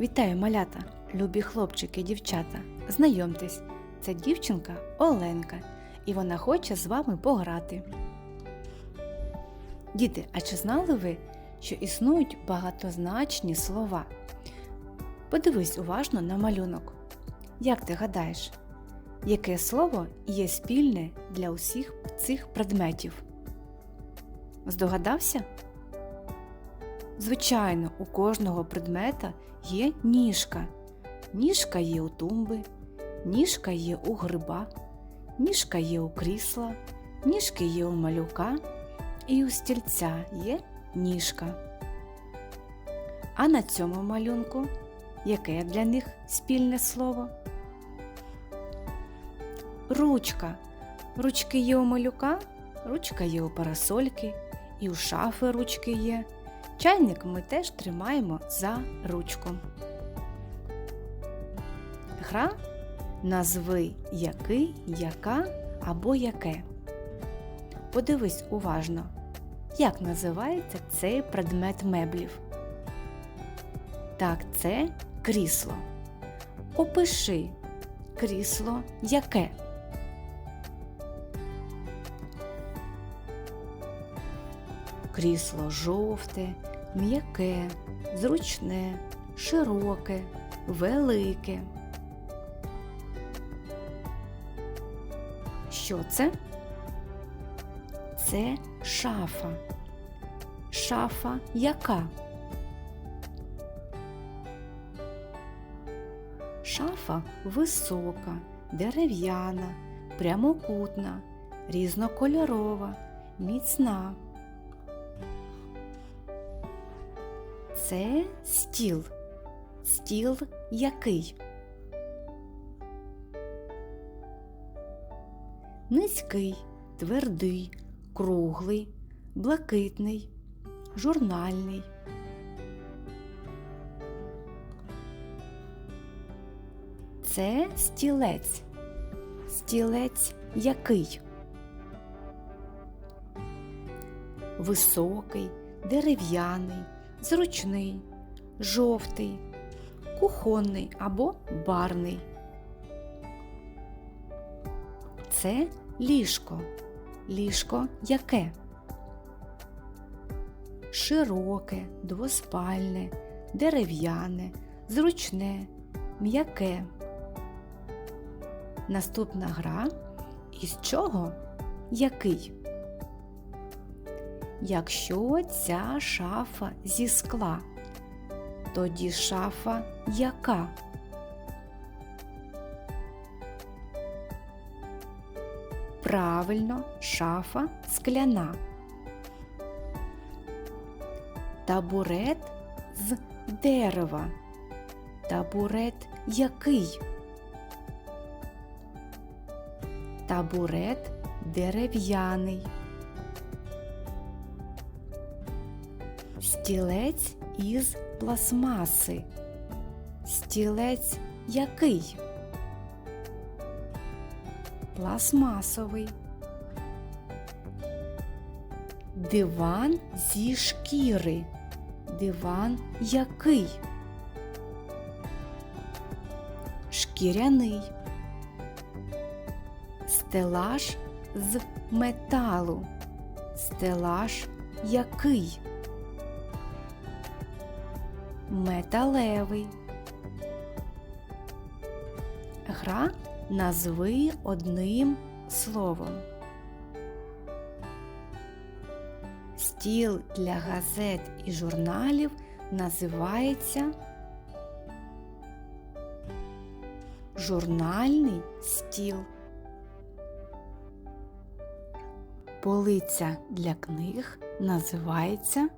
Вітаю, малята, любі хлопчики, дівчата. Знайомтесь, це дівчинка Оленка, і вона хоче з вами пограти. Діти, а чи знали ви, що існують багатозначні слова? Подивись уважно на малюнок. Як ти гадаєш, яке слово є спільне для усіх цих предметів? Здогадався? Звичайно, у кожного предмета є ніжка. Ніжка є у тумби, ніжка є у гриба, ніжка є у крісла, ніжки є у малюка і у стільця є ніжка. А на цьому малюнку яке для них спільне слово? Ручка. Ручки є у малюка, ручка є у парасольки, і у шафи ручки є. Чайник ми теж тримаємо за ручку. Гра назви який, яка або яке. Подивись уважно, як називається цей предмет меблів. Так, це крісло. Опиши крісло яке. Крісло жовте, м'яке, зручне, широке, велике. Що це? Це шафа. Шафа яка? Шафа висока, дерев'яна, прямокутна, різнокольорова, міцна. Це стіл. Стіл який? Низький, твердий, круглий, блакитний, журнальний. Це стілець. Стілець який? Високий, дерев'яний, зручний, жовтий, кухонний або барний. Це ліжко. Ліжко яке? Широке, двоспальне, дерев'яне, зручне, м'яке. Наступна гра із чого? Який? Якщо ця шафа зі скла, тоді шафа яка? Правильно, шафа скляна. Табурет з дерева. Табурет який? Табурет дерев'яний. Стілець із пластмаси. Стілець який? Пластмасовий. Диван зі шкіри. Диван який? Шкіряний. Стелаж з металу. Стелаж який? Металевий. Гра назви одним словом. Стіл для газет і журналів називається журнальний стіл. Полиця для книг називається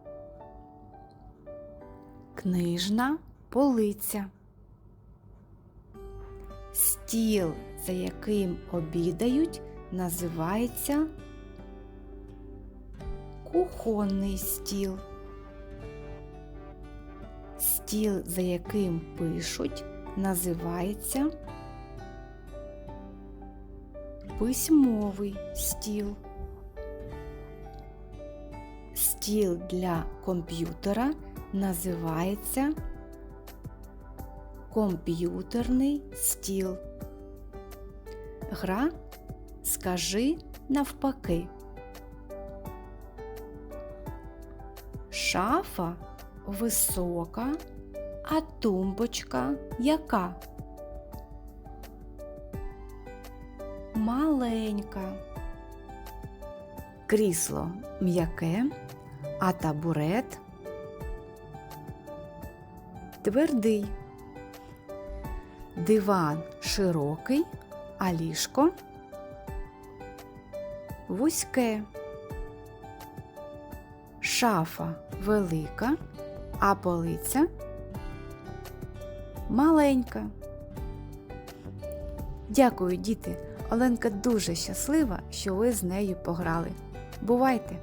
книжна полиця. Стіл, за яким обідають, називається кухонний стіл. Стіл, за яким пишуть, називається письмовий стіл. Стіл для комп'ютера називається комп'ютерний стіл. Гра Скажи навпаки. Шафа висока, а тумбочка яка? Маленька. Крісло м'яке, а табурет твердий. Диван широкий, а ліжко вузьке. Шафа велика, а полиця маленька. Дякую, діти. Оленка дуже щаслива, що ви з нею пограли. Бувайте!